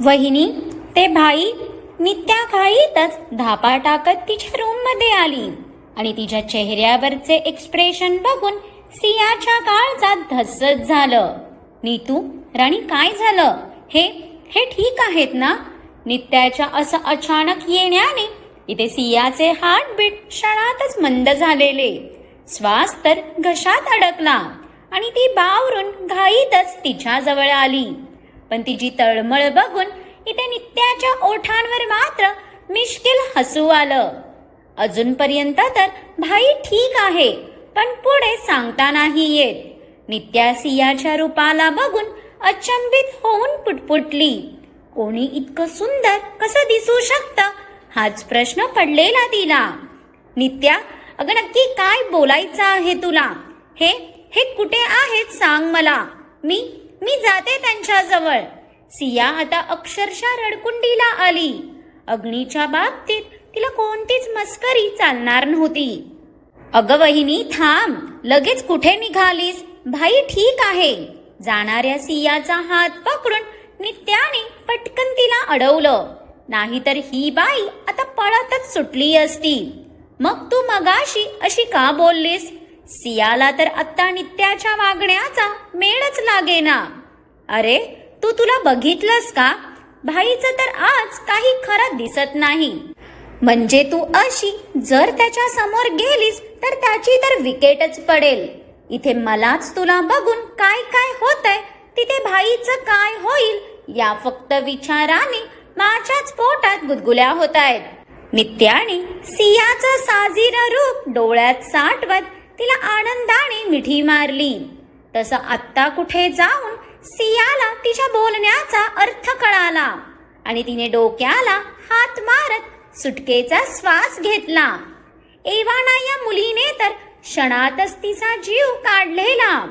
वहिनी ते भाई नित्या घाईतच धापा टाकत तिच्या रूममध्ये आली. आणि तिच्या चेहऱ्यावरचे एक्सप्रेशन बघून सियाच्या काळजात धसत झालं. नीतू राणी काय झालं? हे हे ठीक आहेत ना? नित्याच्या असं अचानक येण्याने इथे सियाचे हार्टबीट क्षणातच मंद झालेले. श्वास तर घशात अडकला. आणि ती बावरून घाईतच तिच्या जवळ आली. पण तिची तळमळ बघून इथे नित्याच्या ओठांवर मात्र मिश्किल हसू आलं. अजूनपर्यंत तर भाई ठीक आहे पण पुढे सांगता नाही येत. नित्या सियाच्या रूपाला बघून अचंबित होऊन पुटपुटली. कोणी इतकं सुंदर कसं दिसू शकतं? हाच प्रश्न पडलेला तिला. नित्या अगं नक्की काय बोलायचं आहे तुला? हे हे कुठे आहेत सांग मला. मी मी जाते त्यांच्याजवळ सिया आता अक्षरशः रडकुंडीला आली. अग्नीच्या बाबतीत तिला कोणतीच मस्करी चालणार नव्हती. अगं वहिनी थांब. लगेच कुठे निघालीस? भाई ठीक आहे. जाणाऱ्या सियाचा हात पकडून नित्याने पटकन तिला अडवलं. नाहीतर ही बाई आता पळतच सुटली असती. मग तू मगाशी अशी का बोललीस? सियाला तर आत्ता नित्याच्या वागण्याचा मेळच लागेना. अरे तू तुला बघितलंस का? भाईचं तर आज काही खरं दिसत नाही. म्हणजे तू अशी जर त्याच्यासमोर गेलीस तर त्याची तर विकेटच पडेल. इथे मलाच तुला बघून काय काय होतंय तिथे भाईचं काय होईल या फक्त विचाराने माझ्याच पोटात गुदगुल्या होत आहेत नित्याने सियाचं साजीर रूप डोळ्यात साठवत तिला आनंदाने मिठी मारली. तसं आत्ता कुठे जाऊन सियाला तिच्या बोलण्याचा अर्थ कळाला आणि तिने डोक्याला हात मारत सुटकेचा श्वास घेतला. एवाना या मुलीने तर क्षणातच तिचा जीव काढलेला.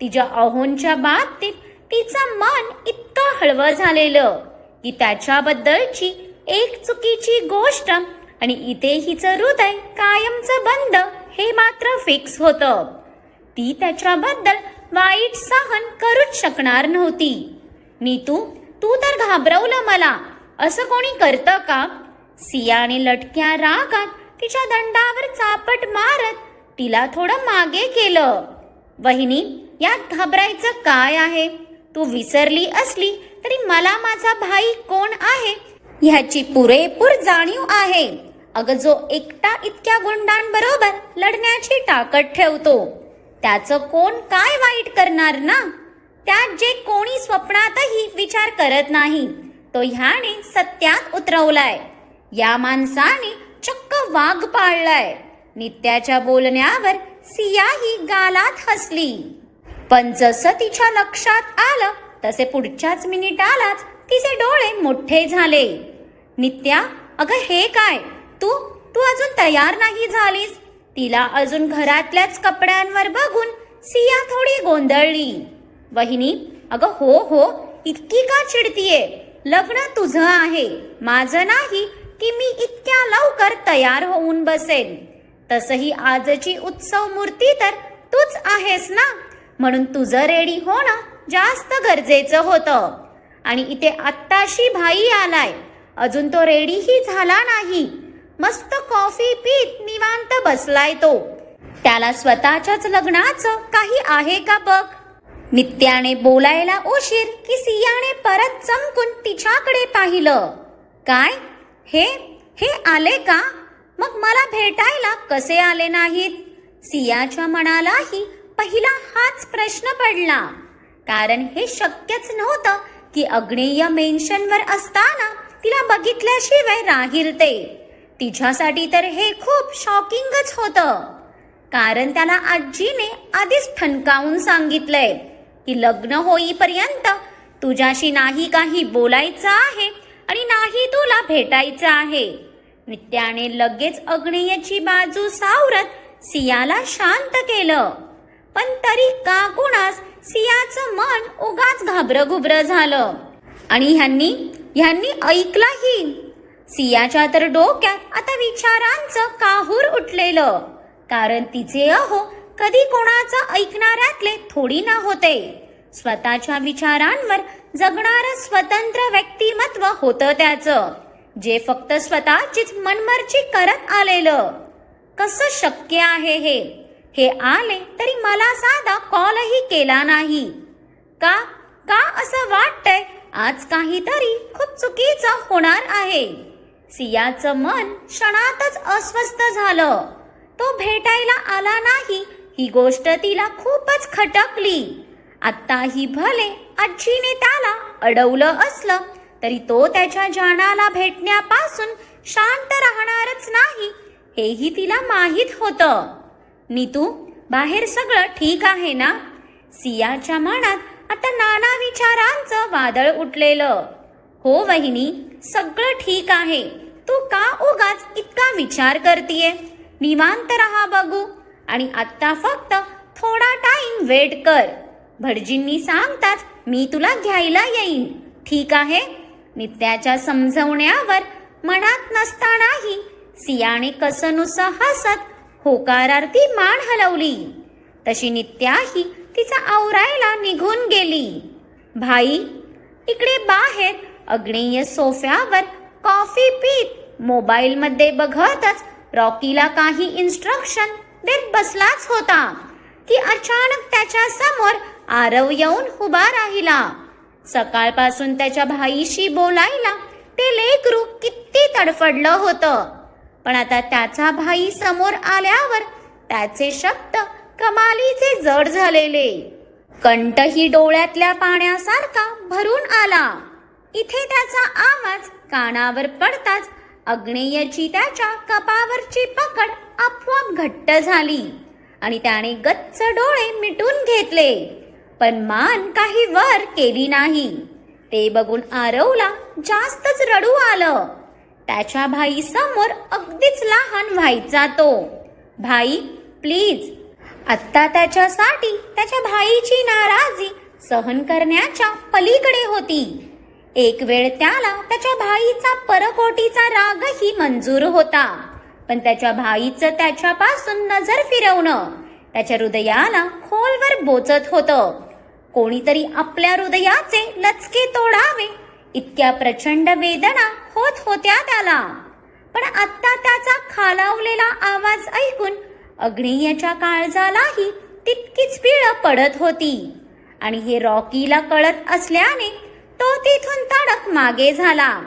तिच्या अहोंच्या बाबतीत तिचं मन इतकं हळवं झालेलं की त्याच्याबद्दलची एक चुकीची गोष्ट आणि इथे हिचं हृदय कायमचं बंद हे मात्र फिक्स होतं. ती त्याच्याबद्दल वाईट सहन करूच शकणार नव्हती. नीतू तू तर घाबरवलं मला. असं कोणी करतं का? सियाने लटक्या रागात तिच्या दंडावर चापट मारत तिला थोडं मागे केलं. वहिनी यात घाबरायचं काय आहे? तू विसरली असली तरी मला माझा भाई कोण आहे? ह्याची पुरेपूर जाणीव आहे. अगं जो एकटा इतक्या गुंडांबरोबर लढण्याची ताकद ठेवतो. त्याचं कोण काय वाईट करणार ना? त्यात जे कोणी स्वप्नातही विचार करत नाही तो ह्याने सत्यात उतरवलाय. या माणसाने चक्क वाघ पाळलाय. नित्याच्या बोलण्यावर सियाही गालात हसली. पण जसं तिच्या लक्षात आलं तसे पुढच्याच मिनिटालाच तिचे डोळे मोठे झाले. नित्या अगं हे काय? तू तू अजून तयार नाही झालीस? तिला अजून घरातल्याच कपड्यांवर बघून सिया थोडी गोंधळली. वहिनी अगं हो हो इतकी का चिडतीये? लग्न तुझं आहे. माझं नाही की मी इतक्या लवकर तयार होऊन बसेन. तसही आजची उत्सव मूर्ती तर तूच आहेस ना? म्हणून तुझं रेडी होणं जास्त गरजेचं होतं. आणि इथे आत्ताशी भाई आलाय. अजून तो रेडीही झाला नाही. मस्त कॉफी पीत निवांत बसलाय तो. त्याला स्वतःच्याच लग्नाचं काही आहे का बघ? नित्याने बोलायला उशीर की सियाने परत चमकून तिच्याकडे पाहिलं. काय? हे हे आले का? मग मला भेटायला कसे आले नाहीत? सियाच्या मनालाही पहिला हाच प्रश्न पडला. कारण हे शक्यच नव्हतं की अग्नेय मेन्शनवर असताना तिला बघितल्याशिवाय राहील ते. तिच्यासाठी तर हे खूप शॉकिंगच होतं. कारण त्याला आजीने आधीच ठणकावून सांगितलंय की लग्न होईपर्यंत तुझ्याशी नाही काही बोलायचं आहे आणि नाही तुला भेटायचं आहे. नित्याने लगेच अग्नेयची बाजू सावरत सियाला शांत केलं. पण तरी का कुणास सियाचं मन उगाच घाबरघुबर झालं. आणि ह्यांनी ह्यांनी ऐकलाही सियाच्या तर डोक्यात आता विचारांचं काहूर उठलेलं. कारण तिचे अहो कधी कोणाचं ऐकणाऱ्यातले थोडी ना होते. स्वतःच्या विचारांवर जगणारं स्वतंत्र व्यक्तिमत्व होतं त्याचं. जे फक्त स्वतःचीच मनमर्जी करत आलेलं. कसं शक्य आहे हे? हे आले तरी मला साधा कॉलही केला नाही. का? का असं वाटतंय आज काहीतरी खूप चुकीचं होणार आहे? सियाचं मन क्षणातच अस्वस्थ झालं. तो भेटायला आला नाही ही गोष्ट तिला खूपच खटकली. आत्ताही भले आजीने त्याला अडवलं असलं तरी तो त्याच्या जानाला भेटण्यापासून शांत राहणारच नाही हेही तिला माहीत होतं. नीतू बाहेर सगळं ठीक आहे ना? सियाच्या मनात आता नाना विचारांचं वादळ उठलेलं. हो वहिनी सगळं ठीक आहे. तू का उगाच इतका विचार करतीये? निवांत राहा बघू. आणि आत्ता फक्त थोडा टाइम वेट कर. भटजींनी सांगताच मी तुला घ्यायला येईन. ठीक आहे? नित्याच्या समजवण्यावर मनात नसतानाही सियाने कसनुसं हसत होकारार्थी मान हलवली. तशी नित्याही तिचा आवरायला निघून गेली. भाई इकडे बाहेर अग्नेय सोफ्यावर कॉफी पीत मोबाईल मध्ये बघतच रॉकीला काही इन्स्ट्रक्शन देत बसलाच होता. की अचानक त्याच्यासमोर आरव येऊन उभा राहिला. सकाळपासून त्याच्या भाईशी बोलायला ते लेकरू किती तडफडलं होतं. पण आता त्याचा भाई समोर आल्यावर त्याचे शब्द कमालीचे जड झालेले. कंठही डोळ्यातल्या पाण्यासारखा भरून आला. इथे त्याचा आवाज कानावर पडताच अग्नेयची त्याच्या कपावरची पकड आपोआप घट्ट झाली आणि त्याने गच्च डोळे मिटून घेतले. पण मान काही वर केली नाही. ते बघून आरवला जास्तच रडू आलं. त्याच्या भाई समोर अगदीच लहान व्हायचा तो भाई प्लीज आत्ता त्याच्यासाठी त्याच्या भाईची नाराजी सहन करण्याच्या पलीकडे होती. एक वेळ त्याला त्याच्या भाईचा परकोटीचा रागही मंजूर होता. पण त्याच्या भाईचं त्याच्यापासून नजर फिरवणं त्याच्या हृदयाला खोलवर बोचत होतं. कोणीतरी आपल्या हृदयाचे लचके तोडावे इतक्या प्रचंड वेदना होत होत्या त्याला. पण आत्ता त्याचा खालावलेला आवाज ऐकून अग्नेयाच्या काळजालाही तितकीच पीळ पडत होती. आणि हे रॉकीला कळत असल्याने तो तिथून तडक मागे झाला.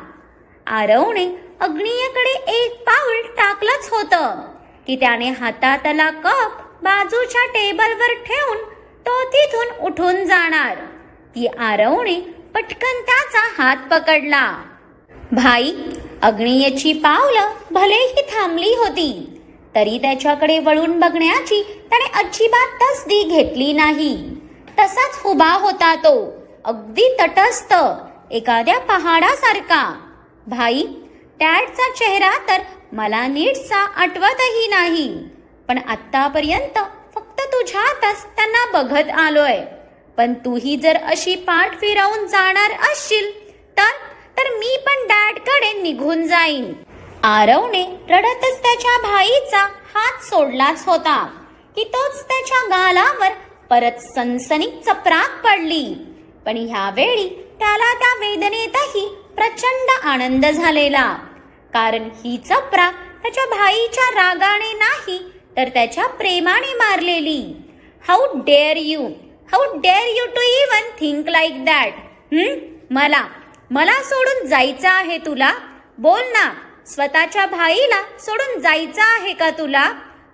आरवने अग्नियकडे एक पाऊल टाकलंच होतं. की त्याने हातातला कप बाजूच्या टेबलवर ठेवून तो तिथून उठून जाणार. ती आरवणे पटकन त्याचा हात पकडला. भाई अग्नियेची पावलं भलेही थांबली होती तरी त्याच्याकडे वळून बघण्याची त्याने अजिबात तसदी घेतली नाही. तसाच उभा होता तो. अगदी तटस्थ एखाद्या पहाडासारखा. भाई डॅडचा चेहरा तर मला नीटसा आठवतही नाही पण आत्तापर्यंत फक्त तुझ्यातच त्यांना बघत आलोय. पण तूही जर अशी पाठ फिरवून जाणार असशील तर तर मी पण डॅडकडे निघून जाईन. आरवने रडतच त्याच्या भाईचा हात सोडलाच होता की तोच त्याच्या गालावर परत सनसनीत चपराक पडली. पण ह्यावेळी त्याला त्या वेदनेतही प्रचंड आनंद झालेला. कारण ही चपरा त्याच्या भाईच्या रागाने नाही तर त्याच्या प्रेमाने मारलेली. How dare you how dare you to even think like that मला मला सोडून जायचं आहे तुला? बोल ना स्वतःच्या भाईला सोडून जायचं आहे का तुला?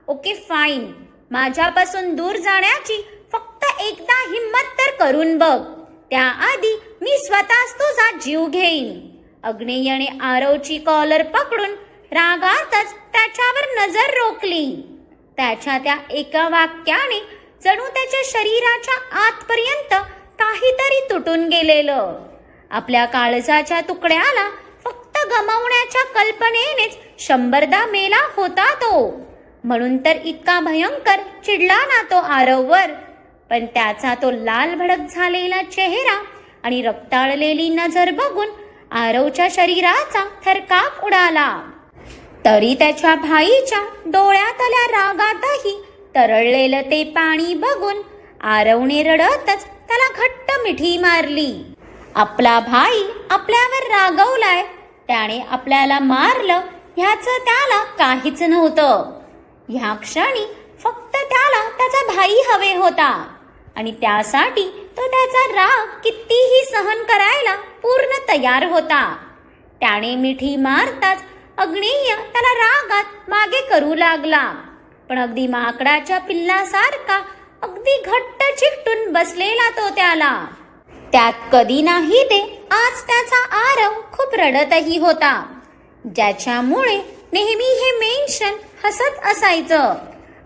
ओके फाईन माझ्यापासून दूर जाण्याची फक्त एकदा हिंमत तर करून बघ. त्याआधी मी स्वतःच तुझा जीव घेईन. अग्नेयने आरवची कॉलर पकडून रागातच त्याच्यावर नजर रोखली. त्याच्या त्या एका वाक्याने जणू त्याच्या शरीराच्या आतपर्यंत काहीतरी तुटून गेलेलं. आपल्या काळजाच्या तुकड्याला फक्त गमावण्याच्या कल्पनेनेच शंभरदा मेला होता तो. म्हणून तर इतका भयंकर चिडला ना तो आरववर. पण त्याचा तो लाल भडक झालेला चेहरा आणि रक्ताळलेली नजर बघून आरवच्या शरीराचा थरकाप उडाला. तरी त्याच्या भाईच्या डोळ्यातल्या रागातही तरळलेलं ते पाणी बघून आरवने रडतच त्याला घट्ट मिठी मारली. आपला भाई आपल्यावर रागवलाय. त्याने आपल्याला मारलं ह्याचं त्याला काहीच नव्हतं. ह्या क्षणी फक्त त्याला त्याचा भाई हवे होता. आणि त्यासाठी तो त्याचा राग कितीही सहन करायला पूर्ण तयार होता. त्याने मिठी मारताच अग्नेय त्याला रागात मागे करू लागला. पण अगदी माकडाच्या पिल्लासारखा अगदी घट्ट चिकटून बसलेला तो त्याला. त्यात कधी नाही ते आज त्याचा आरव खूप रडतही होता. ज्याच्यामुळे नेहमी हे मेन्शन हसत असायचं.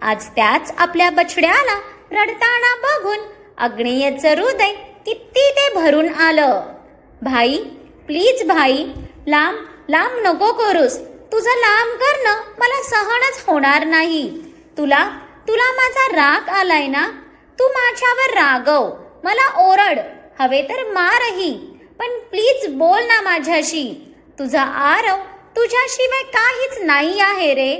आज त्याच आपल्या बछड्याला रडताना बघून अग्नेयचं हृदय किती ते भरून आलं. भाई प्लीज भाई लांब लांब नको करूस. तुझं लांब करणं मला सहनच होणार नाही. तुला तुला माझा राग आलाय ना? तू माझ्यावर रागव. मला ओरड. हवे तर मारही. पण प्लीज बोल ना माझ्याशी. तुझा आरव तुझ्याशिवाय काहीच नाही आहे रे.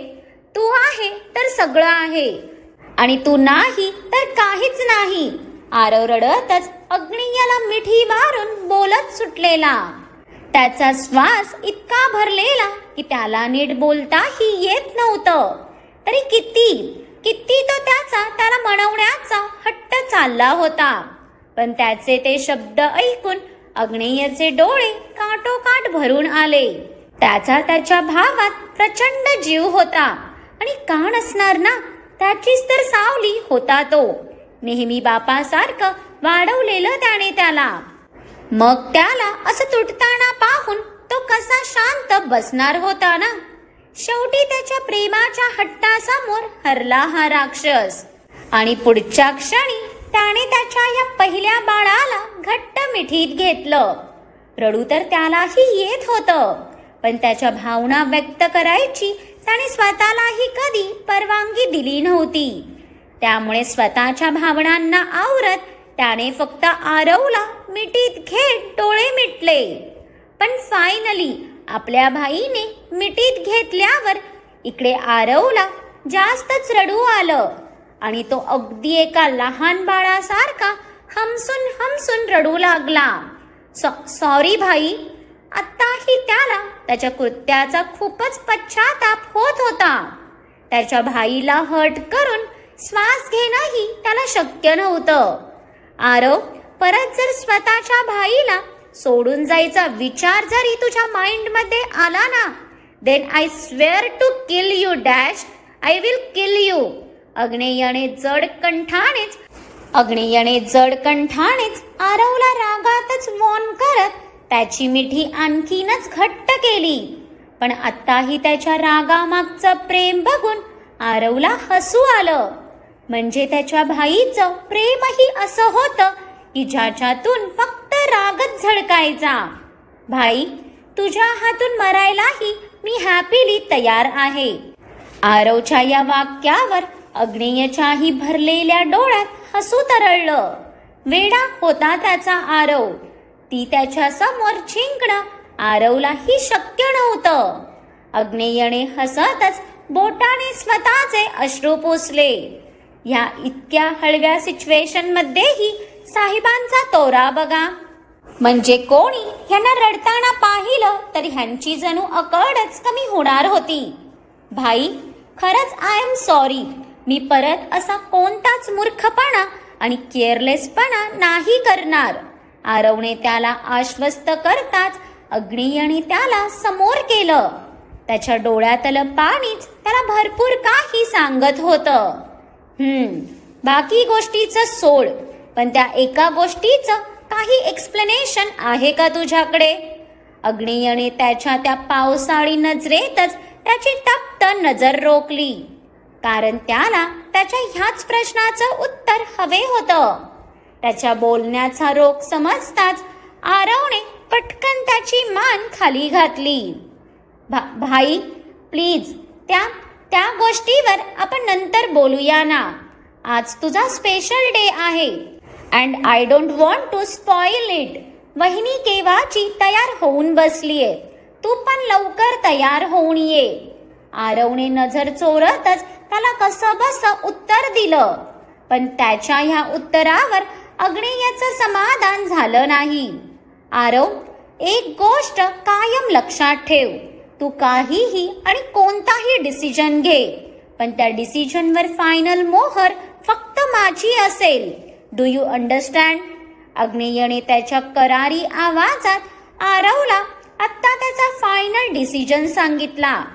तू आहे तर सगळं आहे. आणि तू नाही तर काहीच नाही. आरव रडतच अग्नियाला मिठी मारून बोलत सुटलेला. त्याचा श्वास इतका भरलेला की त्याला नीट बोलताही येत नव्हतं. तरी किती किती तो त्याचा त्याला म्हणवण्याचा हट्ट चालला होता. पण त्याचे ते शब्द ऐकून अग्नेयचे डोळे काटोकाट भरून आले. त्याचा त्याच्या भावात प्रचंड जीव होता आणि का नसणार ना त्याचीच तर सावली होता तो. नेहमी बापासारखं वाढवलेलं त्याने त्याला. मग त्याला असं तुटताना पाहून तो कसा शांत बसणार होता ना? शेवटी त्याच्या प्रेमाच्या हट्टासमोर हरला हा राक्षस. आणि पुढच्या क्षणी त्याने त्याच्या या पहिल्या बाळाला घट्ट मिठीत घेतलं. रडू तर त्यालाही येत होतं पण त्याच्या भावना व्यक्त करायची त्याने स्वतःलाही कधी परवानगी दिली नव्हती. त्यामुळे स्वतःच्या भावनांना आवरत त्याने फक्त आरवला मिठीत घेत डोळे मिटले. पण फायनली आपल्या भाईने मिठीत घेतल्यावर इकडे आरवला जास्तच रडू आलं आणि तो अगदी एका लहान बाळासारखा हमसून हमसून रडू लागला. सॉरी भाई आत्ताही त्याला त्याच्या कृत्याचा खूपच पश्चाताप होत होता. त्याच्या भाईला हट करून श्वास घेणंही त्याला शक्य नव्हतं. आरव परत जर स्वतःच्या भाईला सोडून जायचा विचार जरी तुझ्या माइंडमध्ये आला ना then I swear to kill you dash I will kill you अग्नेयाने जड कंठानेच अग्नेयाने जड कंठानेच आरवला रागातच वॉन करत त्याची मिठी आणखीनच घट्ट केली. पण आत्ताही त्याच्या रागामागचं प्रेम बघून आरवला हसू आलं. म्हणजे त्याच्या भाईचं प्रेमही असं होतं की ज्याच्यातून फक्त रागच झळकायचा. भाई तुझ्या हातून मरायलाही मी हॅपीली तयार आहे. आरवच्या या वाक्यावर अग्नेयच्याही भरलेल्या डोळ्यात हसू तरळलं. वेडा होता त्याचा आरव. ती त्याच्यासमोर जिंकणं आरवलाही शक्य नव्हतं. अग्नेयने हसतच बोटाने स्वतःचे अश्रू पुसले. या इतक्या हळव्या सिच्युएशन मध्येही साहेबांचा तोरा बघा. म्हणजे कोणी ह्यांना रडताना पाहिलं तर ह्यांची जणू अकडच कमी होणार होती. भाई खरंच आय एम सॉरी मी परत असा कोणताच मूर्खपणा आणि केअरलेसपणा नाही करणार. आरवने त्याला आश्वस्त करताच अग्नियाने त्याला समोर केलं. त्याच्या डोळ्यातलं पाणीच त्याला भरपूर काही सांगत होतं. हम्म बाकी गोष्टीचं सोड पण त्या एका गोष्टीचं काही एक्सप्लेनेशन आहे का तुझ्याकडे? अग्नियने त्याच्या त्या पावसाळी नजरेतच त्याची तप्त नजर रोखली. कारण त्याला त्याच्या ह्याच प्रश्नाचं उत्तर हवे होतं. त्याच्या बोलण्याचा रोग समजताच आरवने पटकन त्याची मान खाली घातली. भा भाई प्लीज त्या त्या गोष्टीवर आपण नंतर बोलूया ना. आज तुझा स्पेशल डे आहे. And I don't want to spoil it वहिनी केव्हाची तयार होऊन बसलीये. तू पण लवकर तयार होऊन ये. आरवने नजर चोरतच त्याला कसं बस उत्तर दिलं. पण त्याच्या ह्या उत्तरावर अग्नेयाचं समाधान झालं नाही. आरव एक गोष्ट कायम लक्षात ठेव. तू काहीही आणि कोणताही डिसिजन घे. पण त्या डिसिजनवर फायनल मोहर फक्त माझी असेल. डू यू अंडरस्टँड अग्नेयने त्याच्या करारी आवाजात आरवला आत्ता त्याचा फायनल डिसिजन सांगितला.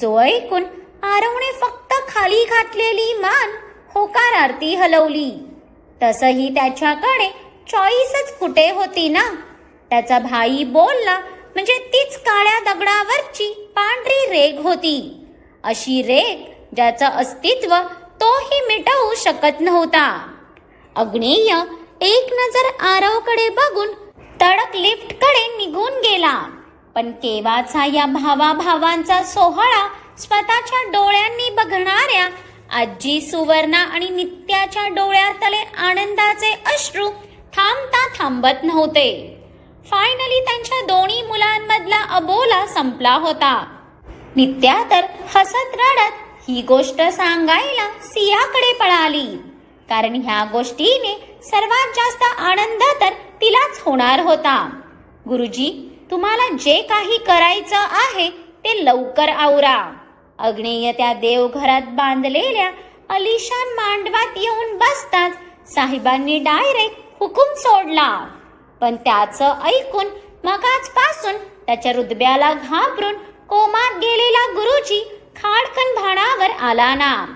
जो ऐकून आरवने फक्त खाली घातलेली मान होकार आरती हलवली. तसही त्याच्याकडे चॉईसच कुठे होती ना? त्याचा भाई बोलला म्हणजे तीच काळ्या दगडावरची पांढरी रेग होती. अशी रेग ज्याचं अस्तित्व तोही मिटवू शकत नव्हता. अग्नेय एक नजर आरवकडे बघून तडक लिफ्टकडे निघून गेला. पण केवाचा या भावा भावांचा सोहळा स्वतःच्या डोळ्यांनी बघणाऱ्या आजी सुवर्णा आणि नित्याच्या डोळ्यातले आनंदाचे अश्रू थांबता थांबत नव्हते. फायनली त्यांच्या दोन्ही मुलांमधला अबोला संपला होता. नित्या तर हसत रडत ही गोष्ट सांगायला सियाकडे पळाली. कारण ह्या गोष्टीने सर्वात जास्त आनंद तर तिलाच होणार होता. गुरुजी तुम्हाला जे काही करायचं आहे ते लवकर आवरा. अग्नेय त्या देवघरात बांधलेल्या अलिशान मांडवात येऊन बसताच साहेबांनी डायरेक्ट हुकूम सोडला. पण त्याचं ऐकून मगाचपासून त्याच्या हृदब्याला घाबरून कोमात गेलेला गुरुजी खाडकन भाणावर आला ना.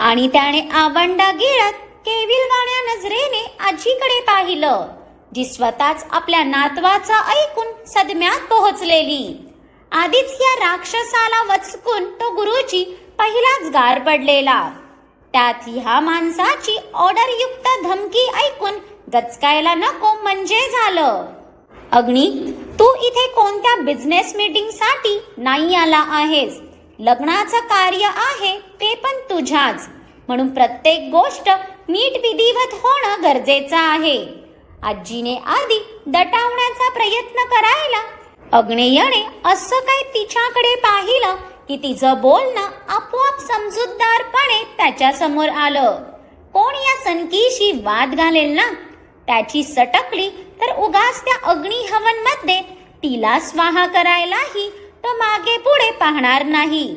आणि त्याने आवंडा गिळत केविलवाण्या नजरेने आजीकडे पाहिलं जी स्वतःच आपल्या नातवाचा ऐकून सदम्यात पोहोचलेली. आधीच या राक्षसाला वचकून तो गुरुजी पहिलाच गार पडलेला. त्यात ह्या माणसाची ऑर्डरयुक्त धमकी ऐकून गचकायला नको म्हणजे झालं. अग्नी तू इथे कोणत्या बिझनेस मीटिंगसाठी नाही आला आहेस? लग्नाचं कार्य आहे ते पण तुझ्याच. म्हणून प्रत्येक गोष्ट नीट विधिवत होणं गरजेचं आहे. आजीने आधी दटावण्याचा प्रयत्न करायला अग्नेयने असं काय तिच्याकडे पाहिलं की तिचं बोलणं आपोआप समजूतदारपणे त्याच्यासमोर आलं. कोण या सनकीशी वाद घालेल ना? त्याची सटकली तर उगाच त्या अग्निहवनमध्ये तिला स्वाहा करायलाही तो मागे पुढे पाहणार नाही.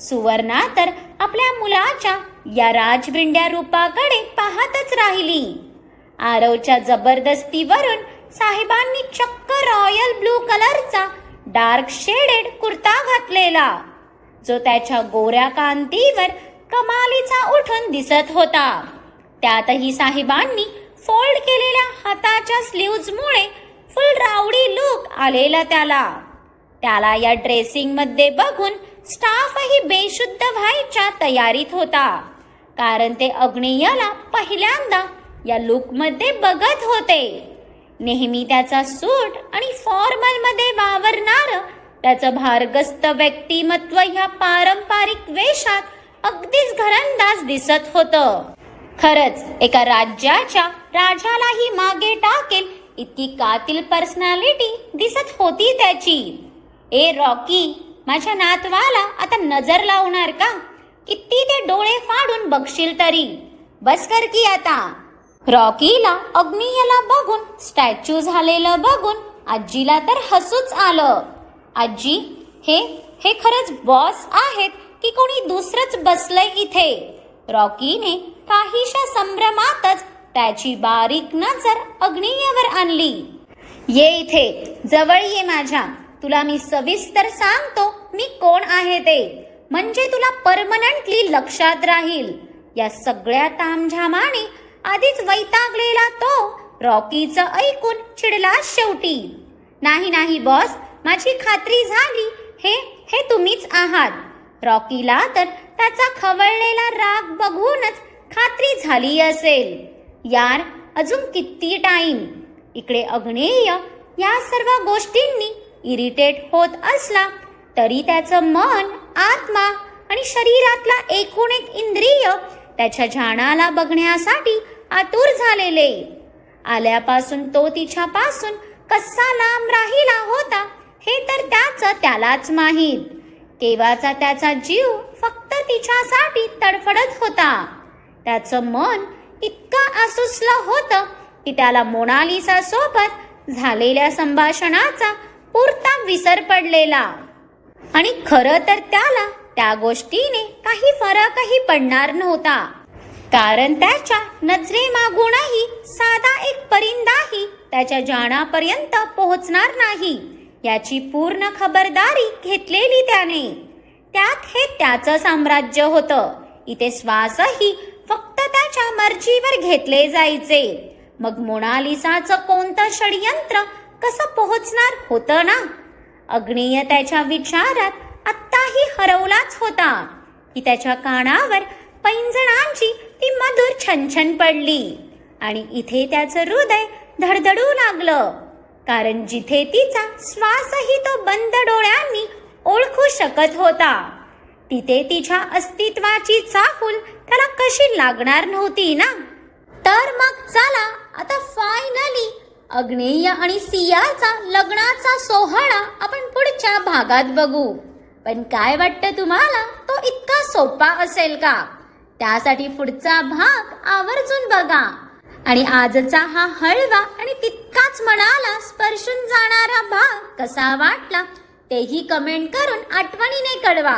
सुवर्णा तर आपल्या मुलाच्या या राजबिंड्या रूपाकडे पाहतच राहिली. आरवच्या जबरदस्तीवरून साहेबांनी चक्क रॉयल ब्लू कलरचा डार्क शेडेड कुर्ता घातलेला जो त्याच्या गोऱ्या कांतीवर कमालीचा उठून दिसत होता. त्यातही साहेबांनी फोल्ड केलेल्या हाताच्या स्लीव्जमुळे फुल रावडी लुक आलेला त्याला. त्याला या ड्रेसिंगमध्ये बघून स्टाफही बेशुद्ध व्हायच्या तयारीत होता कारण ते अग्नेयला पहिल्यांदा या लुकमध्ये बघत होते. नेहमी त्याचा सूट आणि फॉर्मलमध्ये वावरणार. त्याचं भारगस्त व्यक्तिमत्व ह्या पारंपरिक वेशात अगदीच घरंदाज दिसत होतं. खरंच एका राज्याच्या राजालाही मागे टाकेल इतकी कातील पर्सनॅलिटी दिसत होती त्याची. ए रॉकी माझ्या नातवाला आता नजर लावणार का? किती ते डोळे फाडून बघशील तरी. बस कर की आता. रॉकीला अग्नियला बघून स्टॅच्यू झालेलं बघून आजीला तर हसूच आलं. आजी हे हे खरंच बॉस आहेत की कोणी दुसरंच बसलंय इथे? रॉकीने काहीशा संभ्रमातच त्याची बारीक नजर अग्नियावर आणली. ये इथे जवळ ये माझ्या. तुला मी सविस्तर सांगतो मी कोण आहे ते. म्हणजे तुला परमनंटली लक्षात राहील. या सगळ्या तामझामाने आधीच वैतागलेला तो रॉकीचं ऐकून चिडला शेवटी. नाही नाही बॉस माझी खात्री झाली. हे हे तुम्हीच आहात. रॉकीला तर त्याचा खवळलेला राग बघूनच खात्री झाली असेल. यार अजून किती टाइम इकडे अग्नेय या सर्व गोष्टींनी इरिटेट होत असला तरी त्याचं मन आत्मा आणि शरीरातला एकूण एक इंद्रिय त्याच्या झाडाला बघण्यासाठी आतुर झालेले. आल्यापासून तो तिच्यापासून कसा लांब राहिला होता हे तर त्याचं त्यालाच माहीत. केव्हाचा त्याचा जीव फक्त तिच्यासाठी तडफडत होता. त्याचं मन इतकं आसुसलं होतं की त्याला मोनालिसा सोबत झालेल्या संभाषणाचा पुरता विसर पडलेला. आणि खरं तर त्याला त्या गोष्टीने काही फरकही पडणार नव्हता. कारण त्याच्या नजरेमागूनही साधा एक परिंदाही त्याच्या जाण्यापर्यंत पोहोचणार नाही. याची पूर्ण खबरदारी घेतलेली त्याने. त्यात हे त्याचं साम्राज्य होतं. इथे श्वासही फक्त त्याच्या मर्जीवर घेतले जायचे. मग मोनालिसाचं कोणतं षडयंत्र कसं पोहोचणार होतं ना? अग्नेय त्याच्या विचारात आत्ताही हरवलाच होता. की त्याच्या कानावर पैंजणांची ती मधुर छनछन पडली. आणि इथे त्याचं हृदय धडधडू लागलं. कारण जिथे तिचा श्वासही तो बंद डोळ्यांनी ओळखू शकत होता. तिथे तिच्या अस्तित्वाची चाहूल त्याला कशी लागणार नव्हती ना? तर मग चला आता फायनली अग्नेय आणि सियाचा लग्नाचा सोहळा आपण पुढच्या भागात बघू. पण काय वाटतं तुम्हाला? तो इतका सोपा असेल का? त्यासाठी पुढचा भाग आवर्जून बघा. आणि आजचा हा हळवा आणि तितकाच मनाला स्पर्शून जाणारा भाग कसा वाटला तेही कमेंट करून आठवणीने कळवा.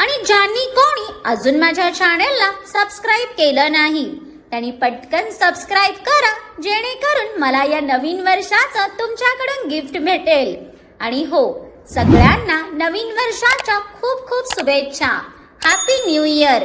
आणि ज्यांनी कोणी अजून माझ्या चॅनेलला सबस्क्राईब केलं नाही त्यांनी पटकन सबस्क्राईब करा जेणेकरून मला या नवीन वर्षाचं तुमच्याकडून गिफ्ट भेटेल. आणि हो सगळ्यांना नवीन वर्षाच्या खूप खूप शुभेच्छा. Happy new year